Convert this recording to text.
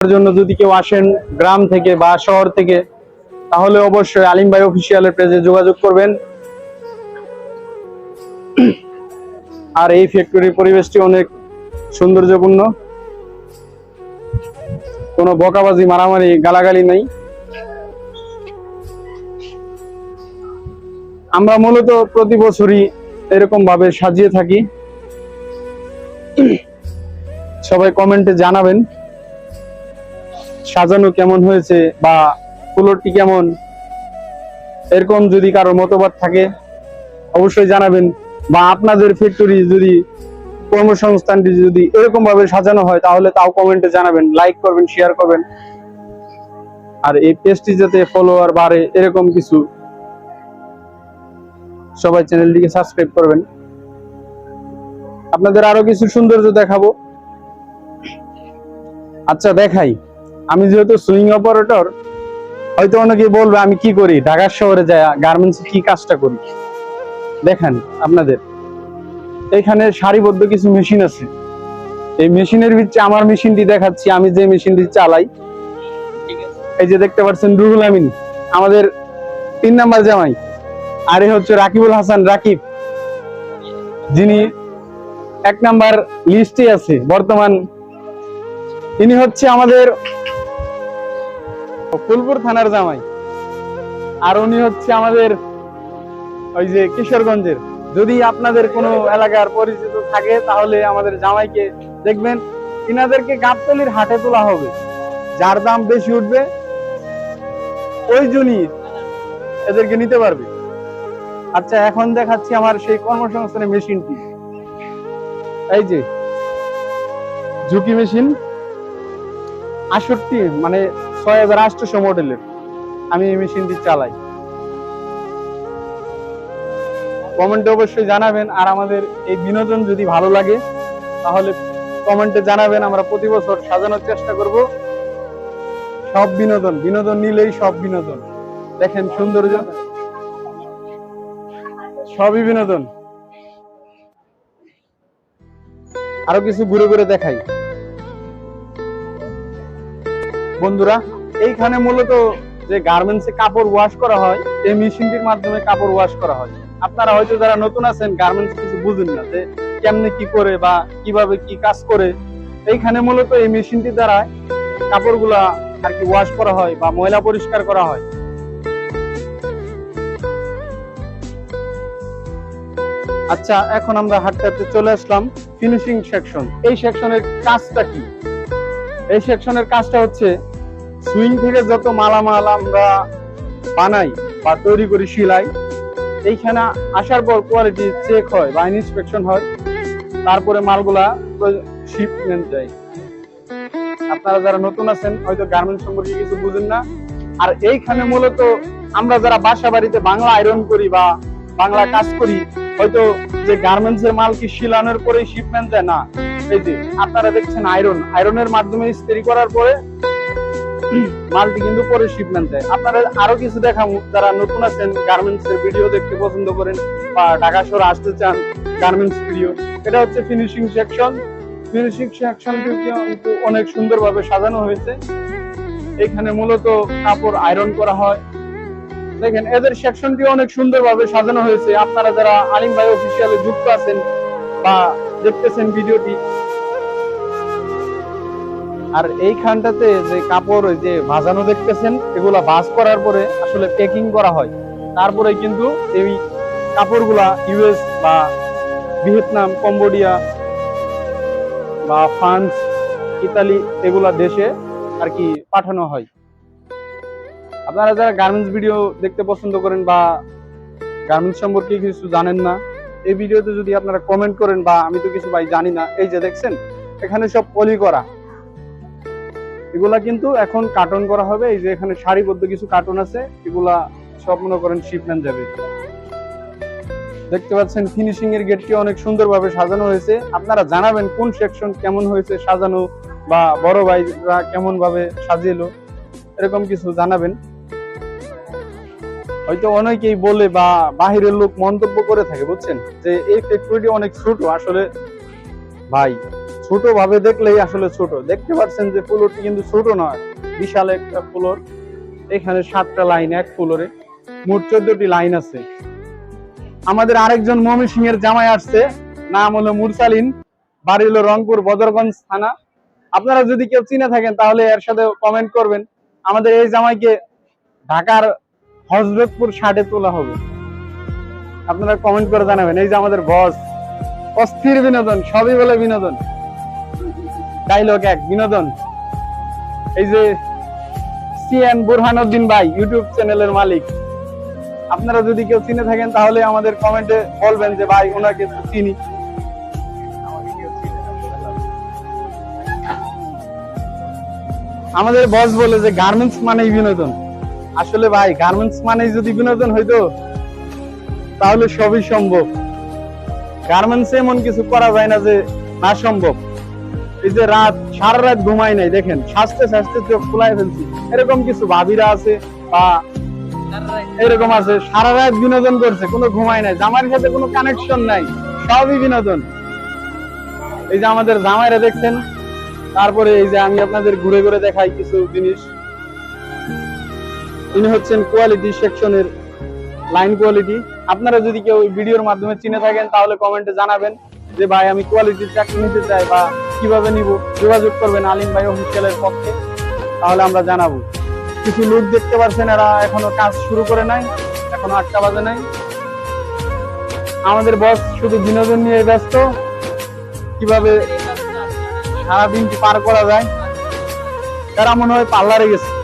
জন্য যদি কেউ আসেন গ্রাম থেকে বা শহর থেকে, তাহলে অবশ্যই আলিম ভাই অফিসিয়ালের পেজে যোগাযোগ করবেন। আর এই ফ্যাক্টরির পরিবেশটি অনেক সৌন্দর্যপূর্ণ। কোনো বকাবাজি, মারামারি, গালাগালি নাই। আমরা মূলত প্রতি বছরই এরকম ভাবে সাজিয়ে থাকি। সবাই কমেন্টে জানাবেন। সাজানো কেমন হয়েছে বা ফুলটি কেমন? এরকম যদি কারও মতবাদ থাকে, অবশ্যই জানাবেন। বা আপনাদের ফ্যাক্টরি যদি, কর্মসংস্থানটি যদি এরকম ভাবে সাজানো হয়, তাহলে তাও কমেন্টে জানাবেন লাইক করবেন শেয়ার করবেন। আর এই পেজটি যাতে ফলোয়ার বাড়ে, এরকম কিছু। সবাই চ্যানেলটিকে সাবস্ক্রাইব করবেন। আপনাদের আরও কিছু সৌন্দর্য দেখাবো। আচ্ছা দেখাই। আমি যেহেতু সুইং অপারেটর, হয়তো অনেকে বলবে, আমি কি করি? ঢাকা শহরে যায় গার্মেন্টস কি কাজটা করি? দেখেন আপনাদের, এখানে সারিবদ্ধ কিছু মেশিন আছে। এই মেশিনের ভিতরে আমার মেশিনটি দেখাচ্ছি, আমি যে মেশিনটি চালাই। এই যে দেখতে পাচ্ছেন, রুহুল আমিন, আমাদের তিন নাম্বার জামাই। আর হচ্ছে রাকিবুল হাসান, রাকিব। যিনি এক নাম্বার লিস্টে আছে, বর্তমান। ইনি হচ্ছে আমাদের ফুলপুর থানার জামাই। আর উনি হচ্ছে আমাদের ওই যে কিশোরগঞ্জের। যদি আপনাদের কোনো এলাকার পরিচিত থাকে, তাহলে আমাদের জামাইকে দেখবেন। ইনাদেরকে গাবতলির হাটে তোলা হবে। যার দাম বেশি উঠবে, ওই জনই এদেরকে নিতে পারবে। আচ্ছা এখন দেখাচ্ছি আমার সেই কর্মসংস্থানের মেশিনটি। এই যে, ঝুঁকি মেশিন। আটষট্টি মানে ছয় হাজার আটশোশো মডেলের। আমি এই মেশিনটি চালাই। কমেন্টে অবশ্যই জানাবেন, আর আমাদের এই বিনোদন যদি ভালো লাগে, তাহলে কমেন্টে জানাবেন, আমরা প্রতি বছর সাজানোর চেষ্টা করব। সব বিনোদন বিনোদন নিলেই সব বিনোদন। দেখেন সৌন্দর্য। সবই বিনোদন। আরও কিছু ঘুরে ঘুরে দেখাই। বন্ধুরা, এইখানে মূলত যে গার্মেন্টসে কাপড় ওয়াশ করা হয়, এই মেশিনটির মাধ্যমে কাপড় ওয়াশ করা হয়। আপনারা হয়তো যারা নতুন আছেন গার্মেন্টস কিছু বুঝেন না যে কেমনে কি করে বা কীভাবে কি কাজ করে। এইখানে মূলত এই মেশিনটি দ্বারা কাপড়গুলা আর কি ওয়াশ করা হয় বা ময়লা পরিষ্কার করা হয়। আচ্ছা এখন আমরা হাঁটতে হাঁটতে চলে আসলাম ফিনিশিং সেকশন এই সেকশনের কাজটা কি? এই সেকশনের কাজটা হচ্ছে সুইং থেকে যত মালামাল আমরা বানাই বা তৈরি করি, সিলাই, এইখানে আসার পর কোয়ালিটি চেক হয় বা ইন্সপেকশন হয়। তারপরে মালগুলা শিপমেন্ট যায়। আপনারা যারা নতুন আছেন, হয়তো গার্মেন্টস সম্পর্কে কিছু বুঝেন না। আর এইখানে মূলত আমরা যারা বাসা বাড়িতে বাংলা আয়রন করি বা বাংলা কাজ করি, হয়তো যে গার্মেন্টস এর মাল কি শিলানোর পরে শিপমেন্ট দেয়? না। এই যে, আপনারা দেখছেন আয়রন আয়রনের মাধ্যমে ইস্ত্রি করার পরে মালটি কিন্তু পরে শিপমেন্ট দেয়। আপনারা আরও কিছু দেখাবো যারা নতুন আছেন গার্মেন্টস এর ভিডিও দেখতে পছন্দ করেন বা ঢাকা শহরে আসতে চান গার্মেন্টস ভিডিও এটা হচ্ছে ফিনিশিং সেকশন ফিনিশিং সেকশন কিন্তু অনেক সুন্দরভাবে সাজানো হয়েছে। এখানে মূলত কাপড় আয়রন করা হয়। দেখেন, এদের সেকশনটি অনেক সুন্দরভাবে সাজানো হয়েছে। আপনারা যারা আলিম ভাই অফিসিয়ালে যুক্ত আছেন বা দেখতেছেন ভিডিওটি আর এইখানটাতে যে কাপড়, ওই যে ভাজানো দেখতেছেন, এগুলা ভাজ করার পরে আসলে প্যাকিং করা হয়। তারপরে কিন্তু এই কাপড়গুলা ইউএস বা ভিয়েতনাম, কম্বোডিয়া বা ফ্রান্স, ইতালি এগুলা দেশে আর কি পাঠানো হয়। আপনারা যারা গার্মেন্টস ভিডিও দেখতে পছন্দ করেন বা গার্মেন্টস সম্পর্কে কিছু জানেন না, এই ভিডিওতে যদি আপনারা কমেন্ট করেন বা আমি তো কিছু ভাই জানি না, এই যে দেখছেন, এখানে সব পলি করা। এগুলা কিন্তু এখন কার্টন করা হবে। এই যে এখানে সারিবদ্ধ কিছু কার্টন আছে, এগুলা সব মনে করেন শিপমেন্ট যাবে। দেখতে পাচ্ছেন ফিনিশিং এর গেটটি অনেক সুন্দরভাবে সাজানো হয়েছে। আপনারা জানাবেন কোন সেকশন কেমন হয়েছে সাজানো বা বড় ভাইরা কেমন ভাবে সাজিয়েলো এরকম কিছু জানাবেন। হয়তো অনেকেই বলে বা বাহিরের লোক মন্তব্য করে থাকে, বুঝছেন? যে এই ফ্যাক্টরিটি অনেক ছোট, আসলে ভাই ছোট ভাবে দেখলেই আসলে ছোট। দেখতে পাচ্ছেন যে ফ্লোরটি কিন্তু ছোট নয়, বিশাল একটা ফ্লোর। এখানে সাতটা লাইন, এক ফ্লোরে। মোট চোদ্দটি লাইন আছে। আমাদের আরেকজন মমি সিং এর জামাই আসছে, নাম হলো মুরসালিন, বাড়ি হলো রংপুর, বদরগঞ্জ থানা। আপনারা যদি কেউ চিনে থাকেন তাহলে এর সাথে কমেন্ট করবেন। আমাদের এই জামাইকে ঢাকার হজরতপুর শার্টে তোলা হবে। আপনারা কমেন্ট করে জানাবেন, এই যে আমাদের বস অস্থির বিনোদন, সবই বলে বিনোদন। ডাইলগ এক, বিনোদন। এই যে সিএন বুরহানুদ্দিন ভাই, ইউটিউব চ্যানেলের মালিক। আপনারা যদি কেউ চিনে থাকেন, তাহলে আমাদের কমেন্টে বলবেন যে, ভাই, ওনাকে চিনি। আমাদের বস বলে যে গার্মেন্টস মানেই বিনোদন। আসলে ভাই গার্মেন্টস মানেই যদি বিনোদন হইতো, তাহলে সবই সম্ভব। গার্মেন্টস এমন কিছু করা যায় না যে, না সম্ভব। এই যে রাত, সারা রাত ঘুমাই নাই, দেখেন চোখ ফেলছি। এরকম কিছু ভাবিরা আছে বা এরকম আছে, সারা রাত বিনোদন করছে, কোনো ঘুমাই নাই সাথে কোনো কানেকশন নাই, সবই বিনোদন। এই যে আমাদের জামাইরা দেখছেন, তারপরে এই যে আমি আপনাদের ঘুরে ঘুরে দেখাই কিছু জিনিস। তিনি হচ্ছেন কোয়ালিটি সেকশনের লাইন কোয়ালিটি আপনারা যদি কেউ ভিডিওর মাধ্যমে চিনে থাকেন, তাহলে কমেন্টে জানাবেন যে, ভাই, আমি কোয়ালিটির চাকরি নিতে চাই বা কীভাবে নিব? যোগাযোগ করবেন আলিম ভাই অফিসিয়ালের পক্ষে। তাহলে আমরা জানাব। কিছু লোক দেখতে পাচ্ছেন এরা এখনও কাজ শুরু করে নাই, এখনও আটটা বাজে নাই। আমাদের বস শুধু বিনোদন নিয়ে ব্যস্ত। কীভাবে সারাদিনটি পার করা যায়? তারা মনে হয় পার্লারে গেছে।